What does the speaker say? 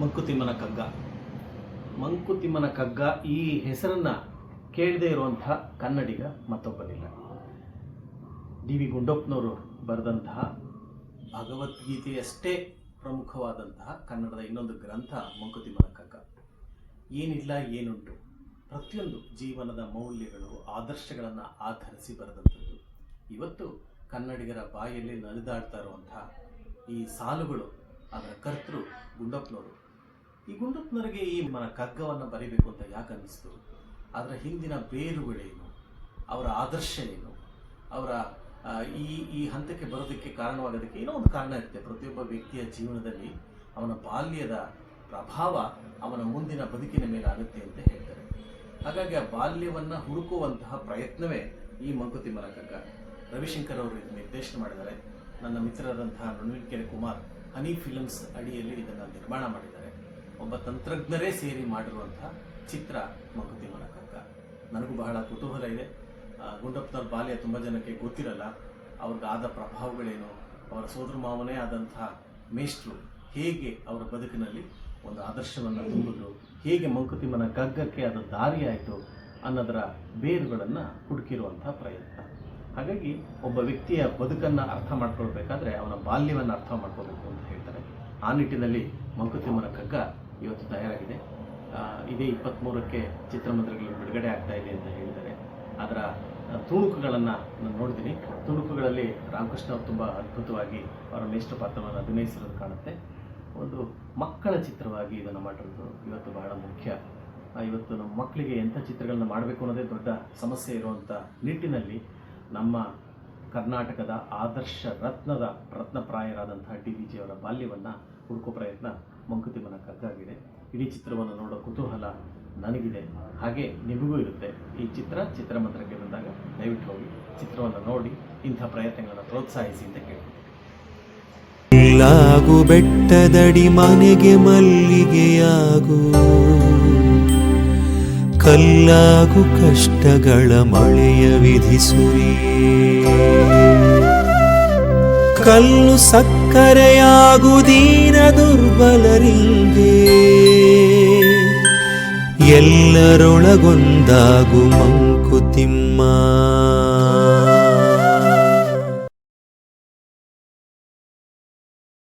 ಮಂಕುತಿಮ್ಮನ ಕಗ್ಗ. ಮಂಕುತಿಮ್ಮನ ಕಗ್ಗ ಈ ಹೆಸರನ್ನ ಕೇಳದೇ ಇರುವಂತಹ ಕನ್ನಡಿಗ ಮತ್ತೊಬ್ಬನಿಲ್ಲ. ಡಿ ವಿ ಗುಂಡಪ್ಪನವರು ಬರೆದಂತಹ ಭಗವದ್ಗೀತೆಯಷ್ಟೇ ಪ್ರಮುಖವಾದಂತಹ ಕನ್ನಡದ ಇನ್ನೊಂದು ಗ್ರಂಥ ಮಂಕುತಿಮ್ಮನ ಕಗ್ಗ. ಏನಿಲ್ಲ, ಏನುಂಟು. ಪ್ರತಿಯೊಂದು ಜೀವನದ ಮೌಲ್ಯಗಳು, ಆದರ್ಶಗಳನ್ನು ಆಧರಿಸಿ ಬರೆದಂಥದ್ದು. ಇವತ್ತು ಕನ್ನಡಿಗರ ಬಾಯಲ್ಲಿ ನಡೆದಾಡ್ತಾ ಇರುವಂತಹ ಈ ಸಾಲುಗಳು ಅದರ ಕರ್ತೃ ಗುಂಡಪ್ಪನವರು ಈ ಗುಂಡಪ್ಪನವರಿಗೆ ಈ ಮನ ಕಗ್ಗವನ್ನು ಬರೀಬೇಕು ಅಂತ ಯಾಕೆ ಅನ್ನಿಸ್ತು? ಅದರ ಹಿಂದಿನ ಬೇರುಗಳೇನು? ಅವರ ಆದರ್ಶ ಏನು ಅವರ ಈ ಈ ಹಂತಕ್ಕೆ ಬರೋದಕ್ಕೆ ಕಾರಣವಾಗೋದಕ್ಕೆ ಏನೋ ಒಂದು ಕಾರಣ ಇರುತ್ತೆ. ಪ್ರತಿಯೊಬ್ಬ ವ್ಯಕ್ತಿಯ ಜೀವನದಲ್ಲಿ ಅವನ ಬಾಲ್ಯದ ಪ್ರಭಾವ ಅವನ ಮುಂದಿನ ಬದುಕಿನ ಮೇಲೆ ಆಗುತ್ತೆ ಅಂತ ಹೇಳ್ತಾರೆ. ಹಾಗಾಗಿ ಆ ಬಾಲ್ಯವನ್ನು ಹುಡುಕುವಂತಹ ಪ್ರಯತ್ನವೇ ಈ ಮಂಕುತಿಮ್ಮನ ಕಗ್ಗ ರವಿಶಂಕರ್ ಅವರು ನಿರ್ದೇಶನ ಮಾಡಿದ್ದಾರೆ. ನನ್ನ ಮಿತ್ರರಾದಂತಹ ನುಣ್ವಿಕೆರೆ ಕುಮಾರ್ ಹನಿ ಫಿಲ್ಮ್ಸ್ ಅಡಿಯಲ್ಲಿ ಇದನ್ನು ನಿರ್ಮಾಣ ಮಾಡಿದ್ದಾರೆ. ಒಬ್ಬ ತಂತ್ರಜ್ಞರೇ ಸೇರಿ ಮಾಡಿರುವಂತಹ ಚಿತ್ರ ಮಂಕುತಿಮ್ಮನ ಕಗ್ಗ ನನಗೂ ಬಹಳ ಕುತೂಹಲ ಇದೆ. ಗುಂಡಪ್ಪನವರ ಬಾಲ್ಯ ತುಂಬ ಜನಕ್ಕೆ ಗೊತ್ತಿರಲ್ಲ. ಅವ್ರಿಗಾದ ಪ್ರಭಾವಗಳೇನು? ಅವರ ಸೋದರ ಮಾವನೇ ಆದಂತಹ ಮೇಷ್ಟ್ರು ಹೇಗೆ ಅವರ ಬದುಕಿನಲ್ಲಿ ಒಂದು ಆದರ್ಶವನ್ನು ತುಂಬಿದ್ರು? ಹೇಗೆ ಮಂಕುತಿಮ್ಮನ ಕಗ್ಗಕ್ಕೆ ಅದು ದಾರಿ ಆಯಿತು ಅನ್ನೋದರ ಬೇರುಗಳನ್ನು ಹುಡುಕಿರುವಂಥ ಪ್ರಯತ್ನ. ಹಾಗಾಗಿ ಒಬ್ಬ ವ್ಯಕ್ತಿಯ ಬದುಕನ್ನು ಅರ್ಥ ಮಾಡ್ಕೊಳ್ಬೇಕಾದ್ರೆ ಅವನ ಬಾಲ್ಯವನ್ನು ಅರ್ಥ ಮಾಡ್ಕೋಬೇಕು ಅಂತ ಹೇಳ್ತಾರೆ. ಆ ನಿಟ್ಟಿನಲ್ಲಿ ಮಂಕುತಿಮ್ಮನ ಕಗ್ಗ ಇವತ್ತು ತಯಾರಾಗಿದೆ. ಇದೇ ಇಪ್ಪತ್ತ್ಮೂರಕ್ಕೆ ಚಿತ್ರಮಂದಿರಗಳು ಬಿಡುಗಡೆ ಆಗ್ತಾ ಇದೆ ಅಂತ ಹೇಳಿದ್ದಾರೆ. ಅದರ ತುಣುಕುಗಳನ್ನು ನಾನು ನೋಡಿದ್ದೀನಿ. ತುಣುಕುಗಳಲ್ಲಿ ರಾಮಕೃಷ್ಣ ಅವರು ತುಂಬ ಅದ್ಭುತವಾಗಿ ಅವರ ಮೇಷ್ಟ ಪಾತ್ರವನ್ನು ಅಭಿನಯಿಸಿರೋದು ಕಾಣುತ್ತೆ. ಒಂದು ಮಕ್ಕಳ ಚಿತ್ರವಾಗಿ ಇದನ್ನು ಮಾಡಿರೋದು ಇವತ್ತು ಬಹಳ ಮುಖ್ಯ. ಇವತ್ತು ನಮ್ಮ ಮಕ್ಕಳಿಗೆ ಎಂಥ ಚಿತ್ರಗಳನ್ನ ಮಾಡಬೇಕು ಅನ್ನೋದೇ ದೊಡ್ಡ ಸಮಸ್ಯೆ ಇರುವಂಥ ನಿಟ್ಟಿನಲ್ಲಿ ನಮ್ಮ ಕರ್ನಾಟಕದ ಆದರ್ಶ ರತ್ನದ ರತ್ನಪ್ರಾಯರಾದಂತಹ ಡಿ ವಿ ಜಿಯವರ ಬಾಲ್ಯವನ್ನು ಹುಡುಕೋ ಪ್ರಯತ್ನ ಮಂಕುತಿಮ್ಮನ ಕಗ್ಗಾಗಿದೆ ಇಡೀ ಚಿತ್ರವನ್ನು ನೋಡೋ ಕುತೂಹಲ ನನಗಿದೆ. ಹಾಗೆ ನಿಮಗೂ ಇರುತ್ತೆ. ಈ ಚಿತ್ರ ಚಿತ್ರಮಂದಿರಕ್ಕೆ ಬಂದಾಗ ದಯವಿಟ್ಟು ಹೋಗಿ ಚಿತ್ರವನ್ನು ನೋಡಿ, ಇಂಥ ಪ್ರಯತ್ನಗಳನ್ನು ಪ್ರೋತ್ಸಾಹಿಸಿ ಅಂತ ಕಲ್ಲಾಗು ಬೆಟ್ಟದಡಿ ಮನೆಗೆ ಮಲ್ಲಿಗೆಯಾಗು. ಕಲ್ಲಾಗು ಕಷ್ಟಗಳ ಮಳೆಯ ವಿಧಿಸುರಿ ಕಲ್ಲು ಸಕ್ಕರೆಯಾಗು ದೀನ ದುರ್ಬಲರಿಂಗೆ ಎಲ್ಲರೊಳಗೊಂದಾಗು ಮಂಕುತಿಮ್ಮ